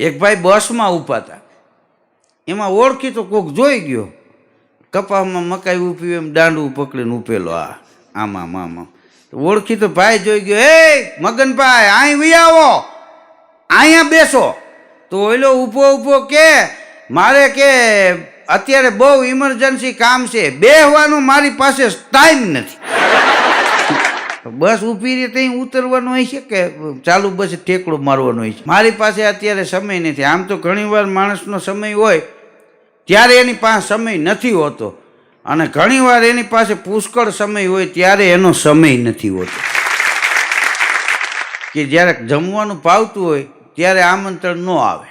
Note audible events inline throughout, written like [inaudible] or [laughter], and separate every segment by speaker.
Speaker 1: એક ભાઈ બસમાં ઊભા હતા. એમાં ઓળખી તો કોક જોઈ ગયો. કપામાં મકાઈ ઊભી એમ દાંડું પકડીને ઊભેલો આ, આમાં આમાં ઓળખી તો ભાઈ જોઈ ગયો, એ, મગનભાઈ અહીં વી અહીંયા બેસો. તો ઓલો ઊભો ઊભો કે, મારે કે, અત્યારે બહુ ઇમરજન્સી કામ છે. બેહવાનું મારી પાસે ટાઈમ નથી. બસ ઊભી રહી ત્યાં ઉતરવાનું હોય છે કે ચાલુ બસ ઠેકડો મારવાનો હોય છે? મારી પાસે અત્યારે સમય નથી. આમ તો ઘણીવાર માણસનો સમય હોય, ત્યારે એની પાસે સમય નથી હોતો. અને ઘણીવાર એની પાસે પુષ્કળ સમય હોય, ત્યારે એનો સમય નથી હોતો. કે જ્યારે જમવાનું ભાવતું હોય, ત્યારે આમંત્રણ ન આવે.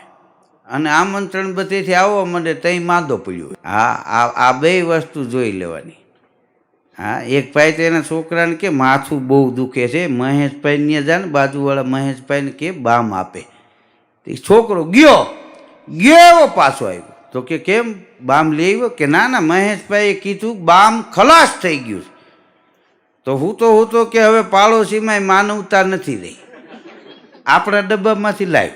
Speaker 1: અને આમંત્રણ બધેથી આવવા માંડે તઈ માદો પડ્યો હોય. આ આ બે વસ્તુ જોઈ લેવાની. હા, એક ભાઈ તો એના છોકરાને કે માથું બહુ દુખે છે, મહેશભાઈ ને જાય ને, બાજુવાળા મહેશભાઈને કે બામ આપે. તે છોકરો ગયો ગયો પાછો આવ્યો. તો કે કેમ, બામ લઈ આવ્યો? કે ના ના, મહેશભાઈએ કીધું, બામ ખલાસ થઈ ગયું તો હું તો હું તો કે હવે પાડોશીમાં માનવતા નથી રહી. આપણા ડબ્બામાંથી લાવી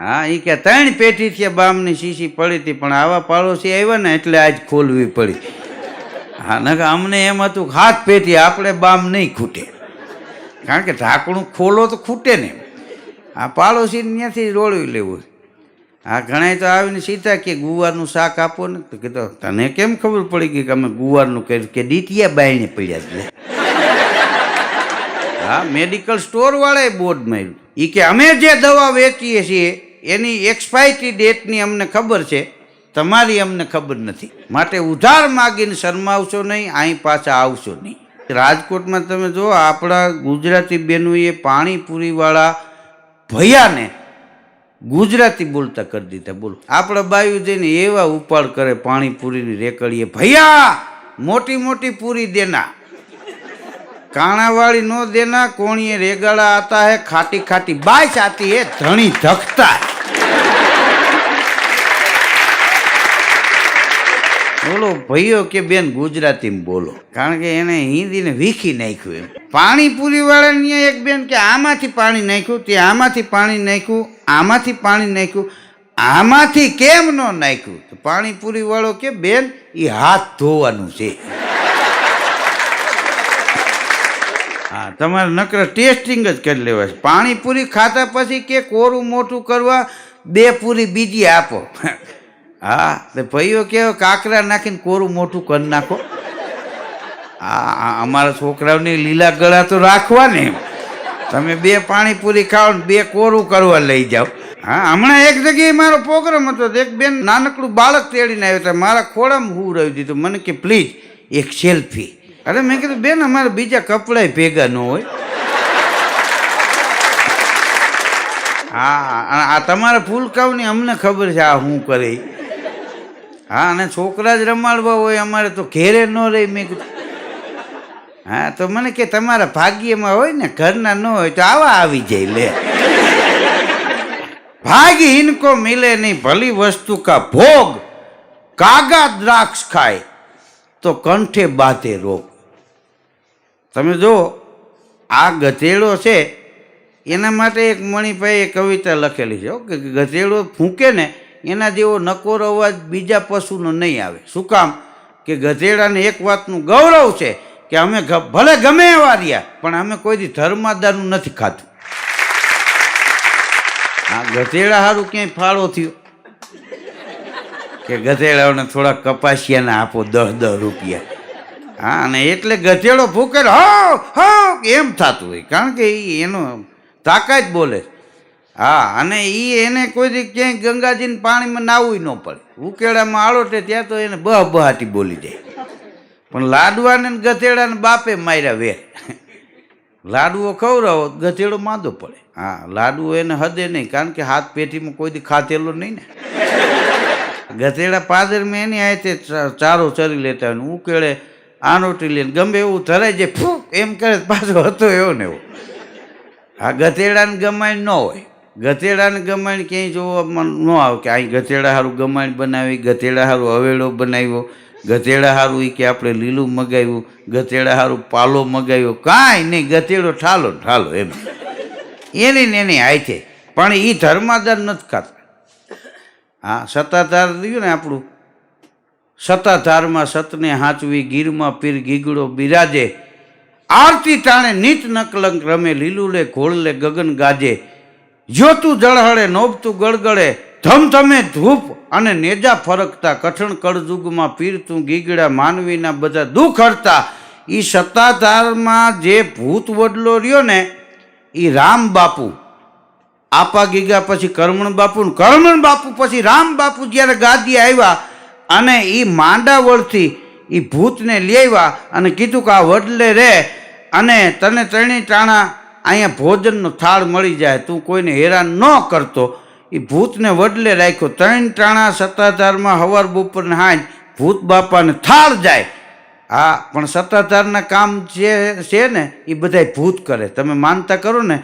Speaker 1: હા એ કે ત્રણ પેટી છે બામની શીશી પડી હતી, પણ આવા પાડોશી આવ્યા ને એટલે આજ ખોલવી પડી. હા, નકર અમને એમ હતું હાથ પેટી આપણે બામ નહીં ખૂટે. કારણ કે ઢાંકણું ખોલો તો ખૂટે ને. આ પાડોશી ત્યાંથી રોળવી લેવું આ ઘણા તો આવીને સીધા કે ગુવારનું શાક આપો ને. તો કીધું, તને કેમ ખબર પડી કે અમે ગુવારનું કર્યું કે ડીટીયા બાયણે પડ્યા છે? હા, મેડિકલ સ્ટોર વાળાએ બોર્ડ માર્યું. એ કે, અમે જે દવા વેચીએ છીએ એની એક્સપાયરી ડેટની અમને ખબર છે. તમારી અમને ખબર નથી. માટે ઉધાર માગીને શરમાવશો નહીં, અહીં પાછા આવશો નહીં. રાજકોટમાં તમે જો આપણા ગુજરાતી બહેનોએ પાણીપુરીવાળા ભૈયાને ગુજરાતી બોલતા કરી દીધા. બોલો. આપણા બાયુ જઈને એવા ઉપાડ કરે પાણીપુરીની રેકડીએ, ભૈયા મોટી મોટી પૂરી દેના. કાણાવાળી ન દેના, કોણીએ રેગાળા આતા હે ખાટી ખાટી બાય આતી હે, ધણી ધકતા બોલો, ભાઈઓ કે બેન ગુજરાતીમાં બોલો. કારણ કે એને હિન્દીને વીખી નાખ્યું એમ. પાણીપુરી વાળાની એક બેન કે આમાંથી પાણી નાખ્યું, તે આમાંથી પાણી નાખ્યું, આમાંથી પાણી નાખ્યું, આમાંથી કેમ ન નાખ્યું? તો પાણીપુરી વાળો કે બેન એ હાથ ધોવાનું છે. હા, તમારે નકર ટેસ્ટિંગ જ કરી લેવાય પાણીપુરી ખાતા પછી કે કોરું મોટું કરવા, બે પૂરી બીજી આપો. હા, તો ભાઈઓ કે કાકરા નાખીને કોરું મોટું કરી નાખો. હા અમારા છોકરાઓની લીલા ગળા તો રાખવા ને તમે બે પાણીપુરી ખાઓ ને બે કોરું કરવા લઈ જાઓ. હા, હમણાં એક જગ્યાએ મારો પ્રોગ્રામ હતો એક બેન નાનકડું બાળક તેડીને આવ્યું હતા મારા ખોળામાં હું રહી દીધું. મને કે, પ્લીઝ, એક સેલ્ફી. અરે મેં કીધું, બેન, અમારે બીજા કપડાય ભેગા ન હોય. હા આ તમારા ફૂલકાઉની અમને ખબર છે આ શું કરે. હા, અને છોકરા જ રમાડવા હોય, અમારે તો ઘેરે ન રહી, મેં કીધું. હા, તો મને કે તમારા ભાગ્યમાં હોય ને, ઘરના ન હોય, તો આવા આવી જાય, લે. ભાગી ઇનકો મિલે નહીં, ભલી વસ્તુ કા ભોગ. કાગા દ્રાક્ષ ખાય, તો કંઠે બાતે રોગ. તમે જો આ ગધેડો છે, એના માટે એક મણિભાઈએ કવિતા લખેલી છે. કે ગધેડો ફૂંકે ને, એના જેવો નકોર અવાજ બીજા પશુનો નહીં આવે. શું કામ? કે ગધેડાને એક વાતનું ગૌરવ છે કે અમે ભલે ગમે એવા રહ્યા, પણ અમે કોઈ દી ધર્માદાનું નથી ખાધું. આ ગધેડા સારું ક્યાંય ફાળો થયો? કે ગધેડાઓને થોડા કપાસિયાના આપો દસ દસ રૂપિયા. હા, અને એટલે ગધેડો ફૂકે હો હો એમ થતું હોય. કારણ કે એ એનો તાકાત બોલે હા, અને એ એને કોઈ ક્યાંય ગંગાજીને પાણીમાં નાવું ન પડે. ઉકેડામાં આળોટે ત્યાં તો એને બહ બહાટી બોલી જાય. પણ લાડવાને ગધેડાને બાપે માર્યા વેર. લાડવો ખવડાવો, ગધેડો માંદો પડે. હા લાડવો એને હદે નહીં, કારણ કે હાથ પેટીમાં કોઈ દી ખાધેલો નહીં ને. ગધેડા પાદરમાં એની આ ચારો ચરી લેતા હોય ઉકેળે આનોટી લઈને ગમે એવું ધરાય જાય ફૂ એમ કરે પાછો હતો એવો ને એવો. આ ગધેડાને ગમાણ ન હોય. ગધેડાને ગમાણ ક્યાંય જોવામાં ન આવે કે અહીં ગધેડા સારું ગમાણ બનાવી ગધેડા સારું હવેળો બનાવ્યો, ગધેડા સારું એ કે આપણે લીલું મગાવ્યું, ગધેડા સારું પાલો મગાવ્યો. કાંઈ નહીં, ગધેડો ઠાલો ઠાલો એમ. એની ને એની હાય છે પણ એ ધર્માધાર નથી ખાતા. હા, સત્તાધાર રહ્યું ને આપણું સત્તાધારમાં સતને હાચવી, ગીરમાં પીર ગીગડો બિરાજે. આરતી ટાણે નીત નકલંક રમે, લીલુલે ઘોળલે ગગન ગાજે. જોતું જળહળે, નોબતું ગળગળે, ધમધમે ધૂપ અને નેજા ફરકતા, કઠણ કળજુગમાં પીર તું ગીગડા માનવીના બધા દુઃખ હરતા. એ સત્તાધારમાં જે ભૂત વડલો રહ્યો ને એ રામ બાપુ. આપા ગીગા પછી કરમણ બાપુ કરમણ બાપુ પછી રામ બાપુ જ્યારે ગાદી આવ્યા અને એ માંડાવળથી એ ભૂતને લેવા અને કીધું કે આ વડલે રે અને તને ત્રણેય ટાણા અહીંયા ભોજનનો થાળ મળી જાય. તું કોઈને હેરાન ન કરતો. એ ભૂતને વડલે રાખ્યો. ત્રણ ટાણા સત્તાધારમાં હવાર બપોરને હાંજ ભૂત બાપાને થાળ જાય. હા, પણ સત્તાધારના કામ જે છે ને એ બધાય ભૂત કરે. તમે માનતા કરો ને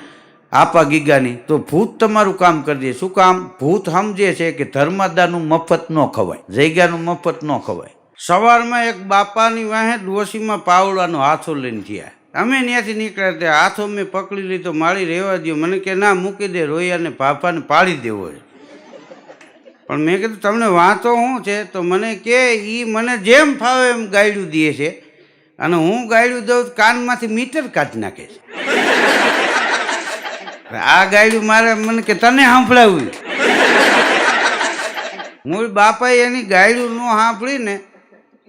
Speaker 1: આપા ગીગાની, તો ભૂત તમારું કામ કરી દે. શું કામ? ભૂત સમજે છે કે ધર્માદાનું મફત ન ખવાય જૈગાનું મફત ન ખવાય. સવારમાં એક બાપાની વાહે ડોશીમાં પાવડાનો હાથો લઈને થયા. અમે ત્યાંથી નીકળ્યા ત્યાં હાથો મેં પકડી લીધો, માળી રહેવા દો મને કે, ના, મૂકી દે, રોયાને પાપાને પાડી દેવો છે. પણ મેં કીધું, તમને વાંચો શું છે? તો મને કે એ મને જેમ ફાવે એમ ગાયડું દે છે. અને હું ગાયડું દઉં તો કાનમાંથી મીટર કાઢી નાખે છે. આ ગાયું મારે મને કે તને સાંભળાવ્યું મૂળ બાપાએ એની ગાયડું ન સાંભળી ને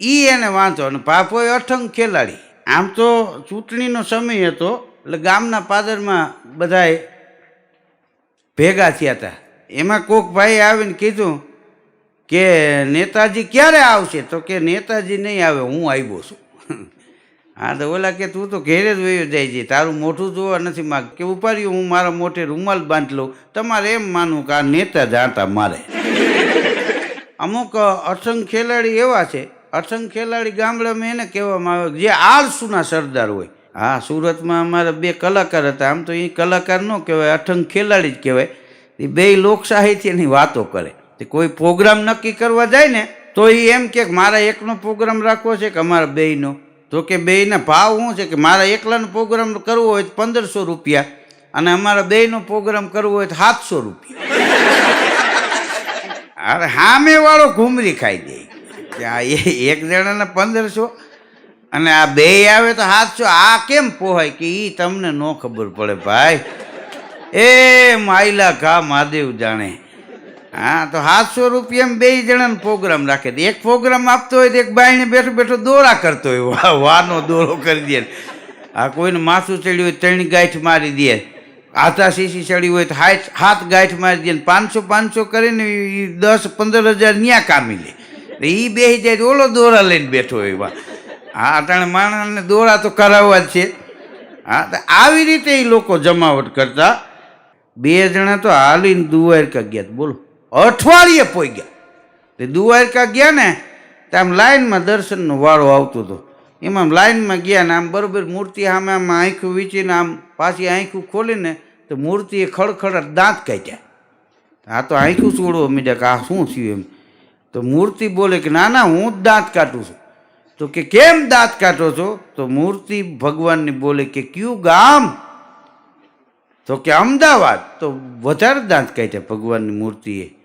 Speaker 1: ઈ એને વાંચો અને બાપોએ અઠંગ ખેલાડી. આમ તો ચૂંટણીનો સમય હતો, એટલે ગામના પાદરમાં બધાએ ભેગા થયા હતા. એમાં કોક ભાઈ આવીને કીધું કે, નેતાજી ક્યારે આવશે? તો કે, નેતાજી નહીં આવે, હું આવ્યો છું. હા, તો ઓલા કે, તું તો ઘેરે જ વયો જાય છે. તારું મોઢું જોવા નથી માગ કે, ઉપાડ્યું, હું મારા મોઢે રૂમાલ બાંધ લઉં. તમારે એમ માનવું કે આ નેતા જાણતા મારે. અમુક અસંગ ખેલાડી એવા છે. અસંગ ખેલાડી ગામડામાં એને કહેવામાં આવે જે આળસુના સરદાર હોય. હા, સુરતમાં અમારા બે કલાકાર હતા. આમ તો એ કલાકાર ન કહેવાય અઠંગ ખેલાડી જ કહેવાય. એ બે એની વાતો કરે. તે કોઈ પ્રોગ્રામ નક્કી કરવા જાય ને, તો એ એમ કે, મારા એકનો પ્રોગ્રામ રાખવો છે કે અમારા બેયનો? તો કે બેયના ભાવ શું છે કે મારા એકલાનો પ્રોગ્રામ કરવો હોય તો પંદરસો રૂપિયા અને અમારા બેયનો પ્રોગ્રામ કરવો હોય તો સાતસો રૂપિયા. અરે સામેવાળો ઘૂમરી ખાઈ દે. કે આ એક જણાને પંદરસો અને આ બે આવે તો સાતસો. આ કેમ પોહાય કે એ તમને ન ખબર પડે ભાઈ. એ માયલા ઘા મહાદેવ જાણે. હા, તો સાતસો રૂપિયા બે જણાનો પ્રોગ્રામ રાખે. એક પ્રોગ્રામ આપતો હોય તો એક બાઈને બેઠો બેઠો દોરા કરતો હોય. વાનો દોરો કરી દે. આ કોઈને માથું ચડ્યું હોય ત્રણ ગાંઠ મારી દે. આધા સીસી ચડી હોય તો હાથ હાથ ગાંઠ મારી દે પાંચસો પાંચસો કરીને એ દસ પંદર હજાર ન્યા કામી લે. એ બે જાય ઓલો દોરા લઈને બેઠો હોય. એવા હા, અટાણે માણસને દોરા તો કરાવવા જ છે. હા, તો આવી રીતે એ લોકો જમાવટ કરતા. બે જણા તો હાલીને દુવાર ગયા. બોલો. અઠવાડિયે પોઈ ગયા. તે દુવારકા ગયા ને, તો આમ લાઈનમાં દર્શનનો વાળો આવતો હતો. એમાં આમ લાઈનમાં ગયા ને, આમ બરોબર મૂર્તિ સામે આમ આંખું વીંચીને, આમ પાછી આંખું ખોલીને, તો મૂર્તિએ ખડખડ દાંત કાઢ્યા. આ તો આંખું છોડવો મીડ્યા કે આ શું થયું એમ? તો મૂર્તિ બોલે કે, ના ના, હું જ દાંત કાઢું છું. તો કે, કેમ દાંત કાઢો છો? તો મૂર્તિ ભગવાનની બોલે કે, કયું ગામ? તો કે, અમદાવાદ. તો વધારે દાંત કાઢ્યા ભગવાનની મૂર્તિએ.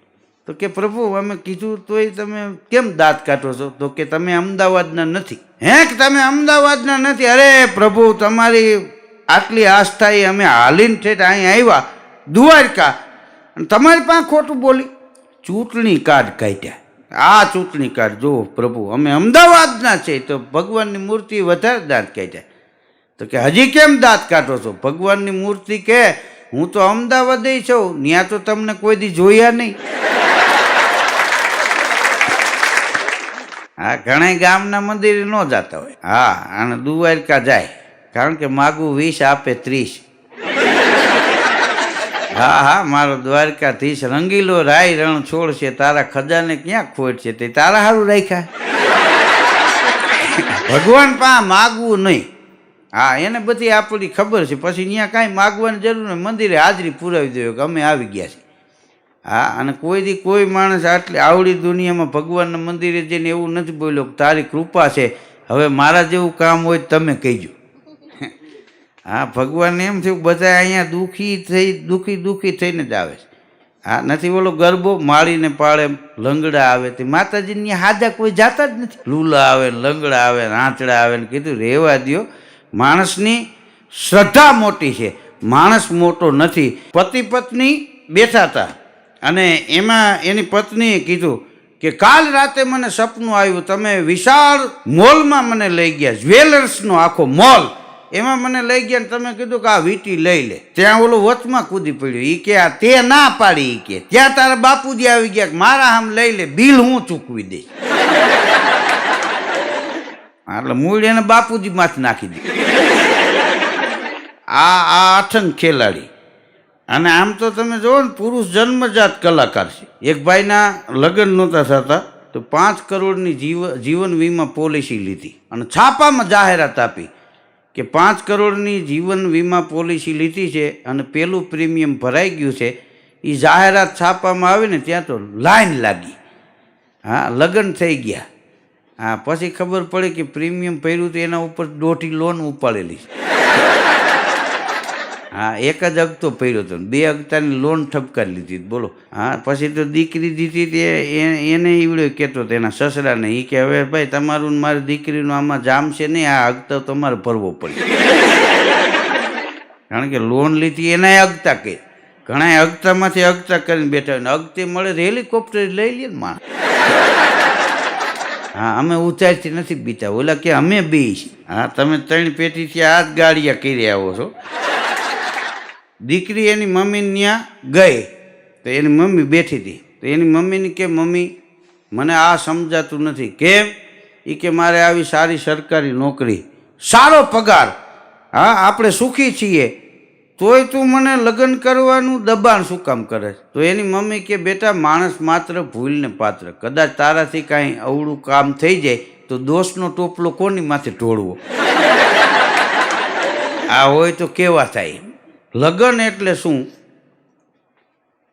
Speaker 1: તો કે પ્રભુ, અમે કીધું, તોય તમે કેમ દાંત કાઢો છો? તો કે, તમે અમદાવાદના નથી. હે કે તમે અમદાવાદના નથી? અરે પ્રભુ, તમારી આટલી આસ્થા એ અમે હાલીને ઠેઠ અહીં આવ્યા, દ્વારકા. અને તમારી પાસે ખોટું બોલી. ચૂંટણી કાર્ડ કાઢ્યા. આ ચૂંટણી કાર્ડ જુઓ પ્રભુ, અમે અમદાવાદના છે, તો ભગવાનની મૂર્તિ વધારે દાંત કાઢ્યા. તો કે, હજી કેમ દાંત કાઢો છો? ભગવાનની મૂર્તિ કે, હું તો અમદાવાદ છું ત્યાં તો તમને કોઈ દી જોયા નહીં. હા ઘણા ગામના મંદિરે ન જતા હોય. હા અને દુવારકા જાય. કારણ કે માગું વીસ આપે ત્રીસ. હા હા, મારો દ્વારકાધીશ રંગીલો રાય રણ છોડ છે તારા ખજાને ક્યાં ખોટ છે તે તારા સારું રાખ્યા. ભગવાન પા માગવું નહીં. હા, એને બધી આપણી ખબર છે. પછી અહીંયા કાંઈ માગવાની જરૂર નહીં. મંદિરે હાજરી પુરાવી દેવી કે અમે આવી ગયા છીએ. હા, અને કોઈ દી કોઈ માણસ આટલી આવડી દુનિયામાં ભગવાનના મંદિરે જઈને એવું નથી બોલ્યો તારી કૃપા છે, હવે મારા જેવું કામ હોય તમે કહીજો. હા, ભગવાન એમ થયું બધા અહીંયા દુઃખી થઈ, દુઃખી દુઃખી થઈને જ આવે છે. હા, નથી બોલો ગરબો માળીને પાળે લંગડા આવે તે. માતાજીની હાજા કોઈ જાતા જ નથી. લૂલા આવે ને લંગડા આવે ને આંચડા આવે ને કીધું, રહેવા દ્યો. માણસની શ્રદ્ધા મોટી છે. માણસ મોટો નથી. પતિ પત્ની બેઠા હતા. અને એમાં એની પત્નીએ કીધું કે કાલ રાતે મને સપનું આવ્યું, તમે વિશાળ મોલમાં મને લઈ ગયા, જ્વેલર્સનો આખો મોલ. એમાં મને લઈ ગયા તમે કીધું કે આ વીટી લઈ લે. ત્યાં ઓલો વચમાં કૂદી પડ્યું એ કે આ તે ના પાડી એ કે. ત્યાં તારા બાપુજી આવી ગયા મારા આમ લઈ લે, બિલ હું ચૂકવી દે. એટલે મૂળ એને બાપુજી માંથી નાખી દીધી. આ આ અઠંગ ખેલાડી. અને આમ તો તમે જુઓ ને, પુરુષ જન્મજાત કલાકાર છે. એક ભાઈના લગ્ન નહોતા થતા, તો પાંચ કરોડની જીવ, જીવન વીમા પોલિસી લીધી. અને છાપામાં જાહેરાત આપી કે પાંચ કરોડની જીવન વીમા પોલિસી લીધી છે અને પેલું પ્રીમિયમ ભરાઈ ગયું છે. એ જાહેરાત છાપામાં આવી ને ત્યાં તો લાઈન લાગી. હા, લગ્ન થઈ ગયા. હા, પછી ખબર પડી કે પ્રીમિયમ ભર્યું તો એના ઉપર દોઢી લોન ઉપાડેલી છે. હા, એક જ અગતો પડ્યો હતો બે અગતાની લોન ઠપકારી લીધી બોલો. હા, પછી તો દીકરી દીધી તે એને ઈવડ્યો કહેતો હતો, એના સસરાને. એ કે, હવે ભાઈ, તમારું મારી દીકરીનું આમાં જામશે નહીં, આ અગતો તમારે ભરવો પડે કારણ કે લોન લીધી, એનાય અગતા કહે ઘણા અગતામાંથી અગતા કરીને બેઠા હોય અગતે મળે તો હેલિકોપ્ટર લઈ લે ને હા, અમે ઉતારથી નથી બીતા ઓલા કે, અમે બી. હા, તમે ત્રણ પેટીથી આ જ ગાડિયા કરી આવો છો. દીકરી એની મમ્મી ત્યાં ગઈ. તો એની મમ્મી બેઠી હતી. તો એની મમ્મીને કે, મમ્મી, મને આ સમજાતું નથી. કેમ? એ કે, મારે આવી સારી સરકારી નોકરી. સારો પગાર. હા, આપણે સુખી છીએ. તોય તું મને લગ્ન કરવાનું દબાણ શું કામ કરે? તો એની મમ્મી કે, બેટા, માણસ માત્ર ભૂલને પાત્ર. કદાચ તારાથી કાંઈ અવળું કામ થઈ જાય, તો દોષનો ટોપલો કોની માથે ઢોળવો? [laughs] આ હોય તો કેવા થાય? લગ્ન એટલે શું?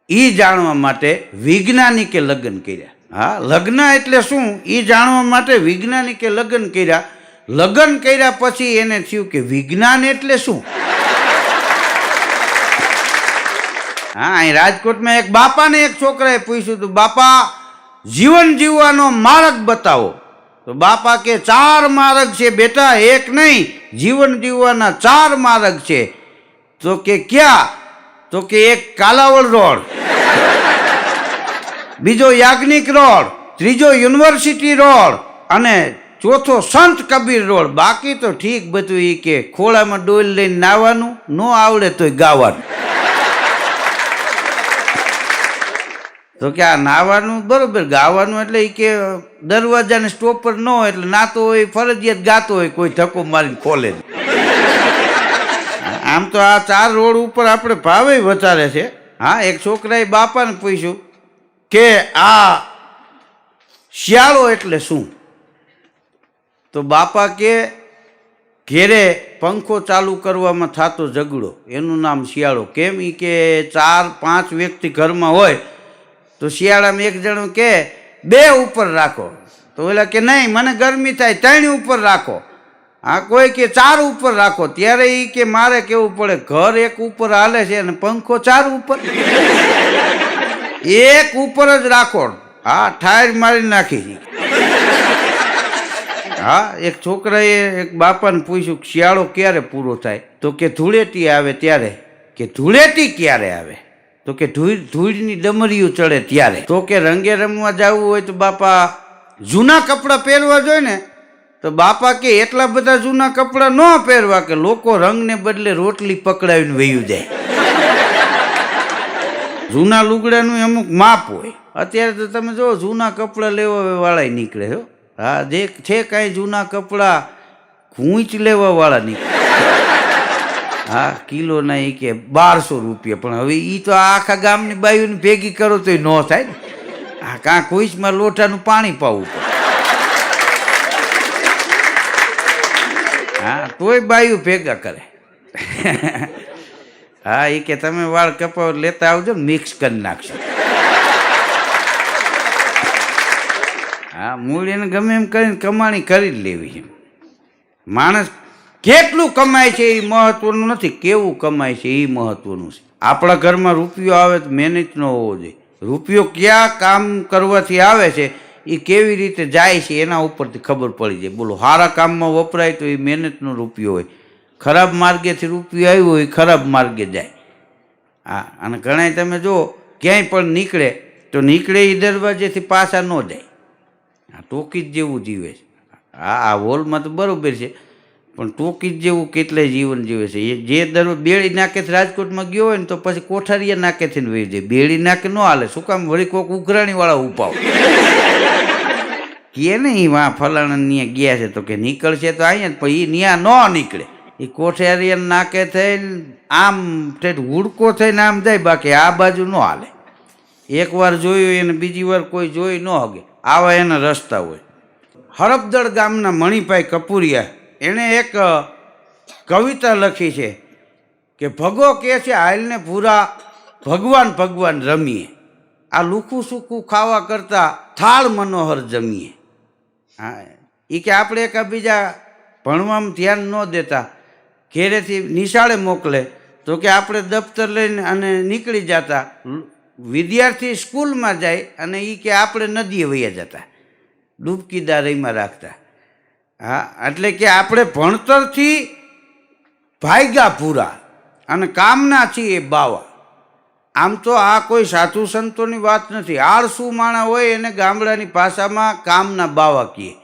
Speaker 1: એ જાણવા માટે વૈજ્ઞાનિકે લગ્ન કર્યા. હા, લગ્ન એટલે શું? એ જાણવા માટે વૈજ્ઞાનિકે લગ્ન કર્યા. લગ્ન કર્યા પછી એને થયું કે વિજ્ઞાન એટલે શું? હા, અહીં રાજકોટમાં એક બાપાને એક છોકરાએ પૂછ્યું હતું, બાપા, જીવન જીવવાનો માર્ગ બતાવો. તો બાપા કે, ચાર માર્ગ છે બેટા, એક નહીં, જીવન જીવવાના ચાર માર્ગ છે. તો કે ક્યાં? તો કે એક કાલાવડ રોડ. બીજો યાજ્ઞિક રોડ. ત્રીજો યુનિવર્સિટી રોડ. અને ચોથો સંત કબીર રોડ. બાકી તો ઠીક બધું એ કે ખોળામાં ડોલ લઈને નાવાનું, ન આવડે તોય ગાવાનું. તો કે આ નાવાનું બરોબર, ગાવાનું એટલે એ કે દરવાજાને સ્ટોપર ન હોય એટલે નાતો હોય, ફરજિયાત ગાતો હોય, કોઈ ધક્કો મારીને ખોલે નહીં. આમ તો આ ચાર રોડ ઉપર આપણે ભાવે વધારે છે. હા, એક છોકરાએ બાપાને પૂછ્યું કે આ શિયાળો એટલે શું? તો બાપા કે, ઘેરે પંખો ચાલુ કરવામાં થતો ઝઘડો. એનું નામ શિયાળો. કેમ? એ કે ચાર, પાંચ વ્યક્તિ ઘરમાં હોય તો શિયાળામાં એક જણો કે, બે ઉપર રાખો. તો ઓલા કે, નહીં, મને ગરમી થાય ત્રણ ઉપર રાખો. હા કોઈ કે ચાર ઉપર રાખો, ત્યારે એ કે મારે કેવું પડે? ઘર એક ઉપર હાલે છે અને પંખો ચાર ઉપર? એક ઉપર જ રાખો. હા ઠાયર મારી નાખી હા, એક છોકરાએ એક બાપાને પૂછ્યું, શિયાળો ક્યારે પૂરો થાય? તો કે, ધૂળેટી આવે ત્યારે. કે, ધૂળેટી ક્યારે આવે? તો કે, ધૂળ, ધૂળની ડમરીઓ ચડે ત્યારે. તો કે, રંગે રમવા જવું હોય તો બાપા જૂના કપડાં પહેરવા જોઈએ ને તો બાપા કે એટલા બધા જૂના કપડાં ન પહેરવા કે લોકો રંગને બદલે રોટલી પકડાવીને વયું જાય. જૂના લુગડાનું અમુક માપ હોય. અત્યારે તો તમે જો જૂના કપડાં લેવા વાળા નીકળે હો. હા, જે છે કાંઈ જૂના કપડાં ખૂંચ લેવા વાળા નીકળે. હા, કિલોના એ કે બારસો રૂપિયા, પણ હવે એ તો આખા ગામની બાયુને ભેગી કરો તો ન થાય ને. હા કાં ખૂંચમાં લોટાનું પાણી પાવું પડે. હા, તોય બાયું ભેગા કરે. હા એ કે તમે વાળ કપાવ લેતા આવજો મિક્સ કરી નાખશો. હા મૂળીને ગમે એમ કરીને કમાણી કરી જ લેવી છે માણસ કેટલું કમાય છે એ મહત્વનું નથી, કેવું કમાય છે એ મહત્વનું છે. આપણા ઘરમાં રૂપિયો આવે તો મહેનત ન હોવો જોઈએ. રૂપિયો ક્યાં કામ કરવાથી આવે છે? એ કેવી રીતે જાય છે એના ઉપરથી ખબર પડી જાય. બોલો સારા કામમાં વપરાય તો એ મહેનતનો રૂપિયો હોય. ખરાબ માર્ગેથી રૂપિયો આવ્યો હોય ખરાબ માર્ગે જાય. હા અને ઘણાય તમે જુઓ, ક્યાંય પણ નીકળે તો નીકળે એ દરવાજેથી પાછા ન જાય. આ ટોકી જ જેવું જીવે છે. હા આ હોલમાં તો બરાબર છે. પણ ટોકી જેવું કેટલાય જીવન જીવે છે. એ જે દર બેડી નાકેથી રાજકોટમાં ગયો હોય ને તો પછી કોઠારીયા નાકેથી વહી જાય. બેડી નાકે ન હાલે. શું કામ વળી કોક ઉઘરાણીવાળા ઉપાવ? કે નહીં વા ફલાણા ગયા છે. તો કે નીકળશે તો અહીંયા પણ એ ત્યાં ન નીકળે. એ કોઠારીયા નાકે થઈને આમ ઠેઠ હુડકો થઈને આમ જાય, બાકી આ બાજુ ન હાલે. એકવાર જોયું એને, બીજી વાર કોઈ જોઈ ન હગે. આવા એના રસ્તા હોય. હરપદળ ગામના મણિભાઈ કપૂરિયા એણે એક કવિતા લખી છે કે, ભગો કે છે, હાલને પૂરા ભગવાન ભગવાન રમીએ. આ લુખું સૂકું ખાવા કરતાં થાળ મનોહર જમીએ. હા એ કે આપણે એકબીજા ભણવામાં ધ્યાન ન દેતા. ઘેરેથી નિશાળે મોકલે. તો કે આપણે દફતર લઈને અને નીકળી જતા. વિદ્યાર્થી સ્કૂલમાં જાય અને એ કે આપણે નદીએ વૈયા જતા. ડૂબકીદાર એમાં રાખતા. હા, એટલે કે આપણે ભણતરથી ભાગ્યા પૂરા અને કામના છીએ બાવા. આમ તો આ કોઈ સાધુ સંતોની વાત નથી. આળસુ માણા હોય એને ગામડાની ભાષામાં કામના બાવા કહીએ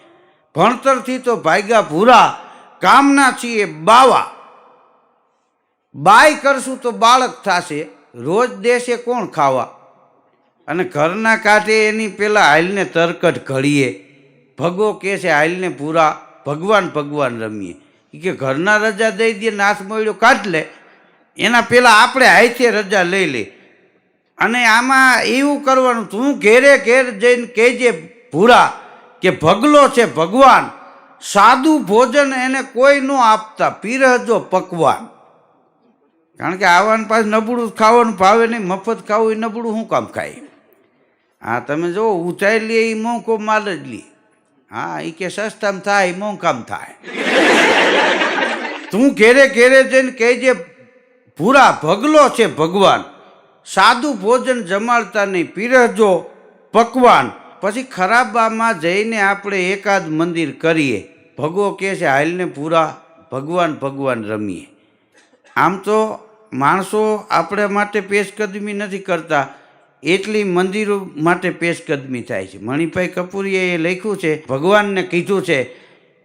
Speaker 1: ભણતરથી તો ભાગ્યા ભૂરા કામના છીએ બાવા. બાય કરશું તો બાળક થશે. રોજ દેશે કોણ ખાવા? અને ઘરના કાંઠે એની પેલા હાલને તરકટ ઘડીએ. ભગો કહે છે, હાલને પૂરા. ભગવાન ભગવાન રમીએ. કે ઘરના રજા દઈ દે નાથ મળ્યો કાઢ લે. એના પહેલાં આપણે હાથે રજા લઈ લે. અને આમાં એવું કરવાનું, તું ઘેરે ઘેર જઈને કહેજે ભૂરા કે ભગલો છે ભગવાન. સાદું ભોજન એને કોઈ ન આપતા, પીરહજો પકવાન. કારણ કે આવવાનું પાછું નબળું ખાવાનું ભાવે નહીં, મફત ખાવું એ નબળું શું કામ ખાય? હા, તમે જો ઊંચાઈ લે એ મોકો માલ જ લે. હા એ કે સસ્તમ થાય, મોંઘમ થાય. તું ઘેરે ઘેરે જઈને કહેજે પૂરા ભગલો છે ભગવાન. સાદું ભોજન જમાડતા નહીં, પીરજો, પકવાન. પછી ખરાબામાં જઈને આપણે એકાદ મંદિર કરીએ. ભગવો કહે છે, હાલને પૂરા ભગવાન ભગવાન રમીએ. આમ તો માણસો આપણે માટે પેશકદમી નથી કરતા. એટલી મંદિરો માટે પેશકદમી થાય છે. મણિભાઈ કપૂરીએ એ લખ્યું છે, ભગવાનને કીધું છે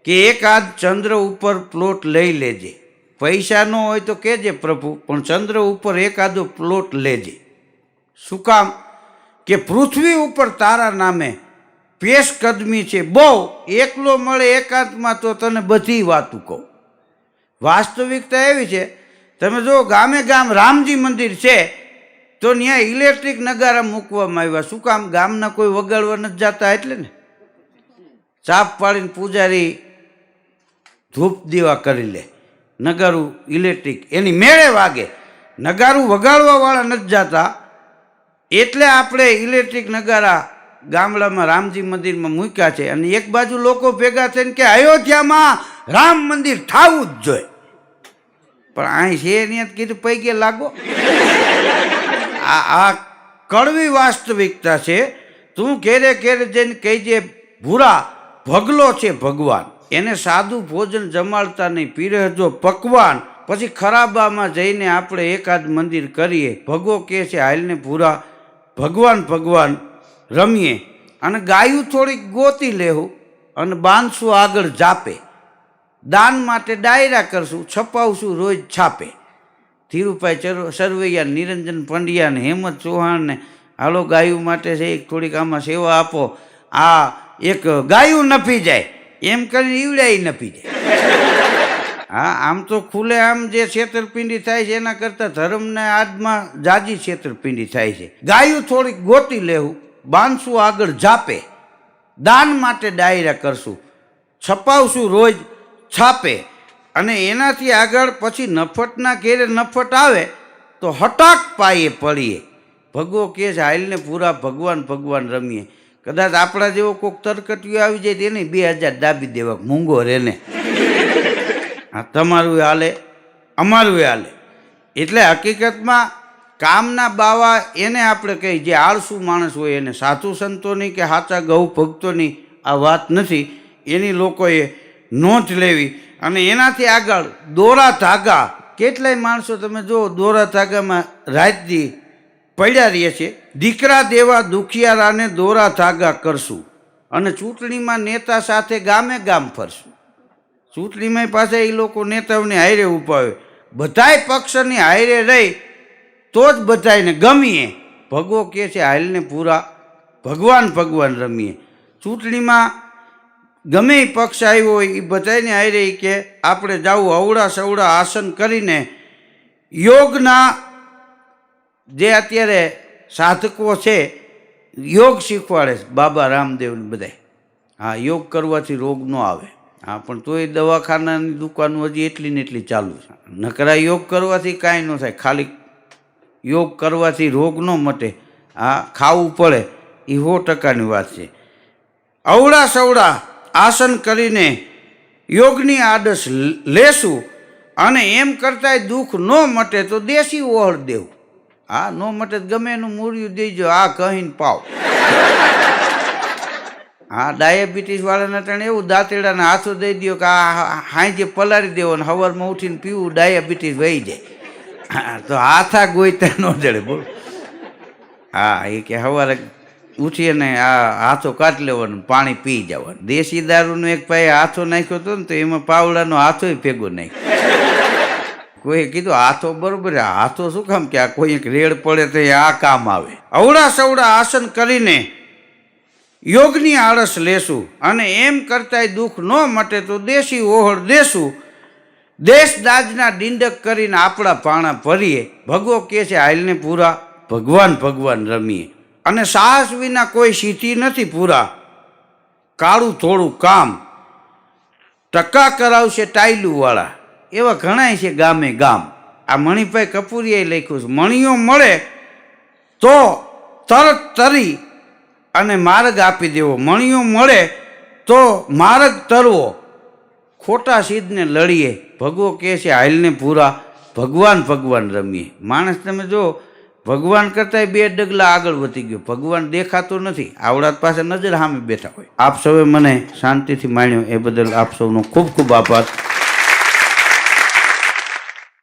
Speaker 1: કે એકાદ ચંદ્ર ઉપર પ્લોટ લઈ લેજે. પૈસા ન હોય તો કહેજે પ્રભુ, પણ ચંદ્ર ઉપર એકાદો પ્લોટ લેજે. શું કામ? કે પૃથ્વી ઉપર તારા નામે પેશકદમી છે. બહુ, એકલો મળે એકાંતમાં તો તને બધી વાતું કહું. વાસ્તવિકતા એવી છે, તમે જો ગામે ગામ રામજી મંદિર છે તો ત્યાં ઇલેક્ટ્રિક નગારા મૂકવામાં આવ્યા. શું કામ? ગામના કોઈ વગાડવા નથી જતા એટલે ને? ચાપ પાડીને પૂજારી ધૂપ દીવા કરી લે. નગારું ઇલેક્ટ્રિક. એની મેળે વાગે. નગારું વગાડવાવાળા નથી જતા. એટલે આપણે ઇલેક્ટ્રિક નગારા ગામડામાં રામજી મંદિરમાં મૂક્યા છે અને એક બાજુ લોકો ભેગા થઈને કે અયોધ્યામાં રામ મંદિર થાવું જ જોઈએ. પણ અહીં છે એની કીધું, પૈકે લાગો. આ આ કડવી વાસ્તવિકતા છે. તું ઘેરે ઘેરે જઈને કહેજે, ભૂરા, ભગલો છે ભગવાન. એને સાદું ભોજન જમાડતા નહીં પીરહજો પકવાન. પછી ખરાબામાં જઈને આપણે એકાદ મંદિર કરીએ. ભગવો કહે છે, હાલને ભૂરા, ભગવાન ભગવાન, રમીએ. અને ગાયું થોડીક ગોતી લેવું અને બાંધશું આગળ જાપે. દાન માટે ડાયરા કરશું, છપાવશું, રોજ છાપે. ધીરુભાઈ ચર, સરવૈયા, નિરંજન પંડ્યા ને હેમંત ચૌહાણને હાલો ગાયું માટે છે એક થોડીક આમાં સેવા આપો. આ એક ગાયું નફી જાય. એમ કરીને ઈવડાઈ નફી જાય. હા, આમ તો ખુલ્લે આમ જે છેતરપિંડી થાય છે, એના કરતાં ધર્મને આદમાં જાજી છેતરપિંડી થાય છે. ગાયું થોડીક ગોતી લેવું, બાંધશું આગળ જાપે. દાન માટે ડાયરા કરશું. છપાવશું રોજ છાપે. અને એનાથી આગળ પછી નફટના ઘેરે નફટ આવે, તો હટાક પાયે પડીએ. ભગવો કે છે, હાલને પૂરા ભગવાન ભગવાન રમીએ. કદાચ આપણા જેવો કોઈક તરકટીઓ આવી જાય તેને બે હજાર દાબી દેવા મૂંગો રેને હા તમારું હાલે, અમારું હાલે. એટલે હકીકતમાં કામના બાવા એને આપણે કહીએ, જે આળસુ માણસ હોય એને સાધુ સંતોની કે સાચા ગૌ ભક્તોની આ વાત નથી. એની લોકોએ નોંધ લેવી. અને એનાથી આગળ દોરા ધાગા. કેટલાય માણસો તમે જુઓ, દોરા ધાગામાં રાતથી પડ્યા રહીએ છે. દીકરા દેવા દુખિયારાને દોરા ધાગા કરશું અને ચૂંટણીમાં નેતા સાથે ગામે ગામ ફરશું. ચૂંટણીમાં પાસે એ લોકો નેતાઓને હાયરે ઉપાવે. બધાય પક્ષની હારે રહી તો જ બધાને ગમીએ. ભગવો કહે છે, હાલને પૂરા. ભગવાન ભગવાન રમીએ. ચૂંટણીમાં ગમે એ પક્ષ આવ્યો હોય એ બધાને આવી રહી કે આપણે જાવું અવડા સવડા આસન કરીને યોગના જે અત્યારે સાધકો છે, યોગ શીખવાડે બાબા રામદેવને બધાય. હા, યોગ કરવાથી રોગ ન આવે. હા, પણ તોય દવાખાનાની દુકાનો હજી એટલી ને એટલી ચાલુ છે. નકરા યોગ કરવાથી કાંઈ ન થાય, ખાલી યોગ કરવાથી રોગ ન મટે. હા, ખાવું પડે એ સો ટકાની વાત છે. અવડા સવડા આસન કરીને યોગની આદર્શ લેશું અને એમ કરતાંય દુઃખ ન મટે તો દેશી ઓહળ દેવું. હા ન મટે ગમે એનું મૂર્યું દેજો આ કહીને પાવ. હા ડાયાબિટીસ વાળાને ટાણે એવું દાંતેડાના હાથો દઈ દો કે આ હાંજે પલાળી દેવો ને સવારમાં ઉઠીને પીવું, ડાયાબિટીસ વહી જાય. તો હાથા ગોઈતા ન જડે બોલ. હા, એ કે સવારે ઉઠી અને આ હાથો કાઢ લેવાનો, પાણી પી જવાનું. દેશી દારૂનો એક ભાઈ હાથો નાખ્યો હતો ને તો એમાં પાવડાનો હાથોય ભેગો નાખ્યો. કોઈએ કીધું હાથો બરોબર. હાથો શું કામ કે આ કોઈ એક રેડ પડે તો આ કામ આવે. અવડા સવડા આસન કરીને યોગની આળસ લેશું અને એમ કરતાંય દુઃખ ન મટે તો દેશી ઓહળ દેશું. દેશ દાજના ડીંડક કરીને આપણા પાણા ભરીએ. ભગવો કે છે, હાલને પૂરા, ભગવાન ભગવાન રમીએ. અને સાહસ વિના કોઈ સીટી નથી પૂરા. કાળું થોડું કામ. ટકા કરાવશે ટાયલુવાળા. એવા ઘણાય છે ગામે ગામ. આ મણિભાઈ કપૂરીએ લખ્યું છે મણીઓ મળે તો તરત તરી અને માર્ગ આપી દેવો. મણીઓ મળે તો માર્ગ તરવો. ખોટા સિદ્ધને લડીએ. ભગવો કહે છે, હાલને પૂરા. ભગવાન ભગવાન રમીએ. માણસ તમે જો ભગવાન કરતાંય બે ડગલા આગળ વધી ગયો. ભગવાન દેખાતો નથી. આવડાત પાસે નજર સામે બેઠા હોય. આપ સૌએ મને શાંતિથી માણ્યો એ બદલ આપ સૌનો ખૂબ ખૂબ આભાર.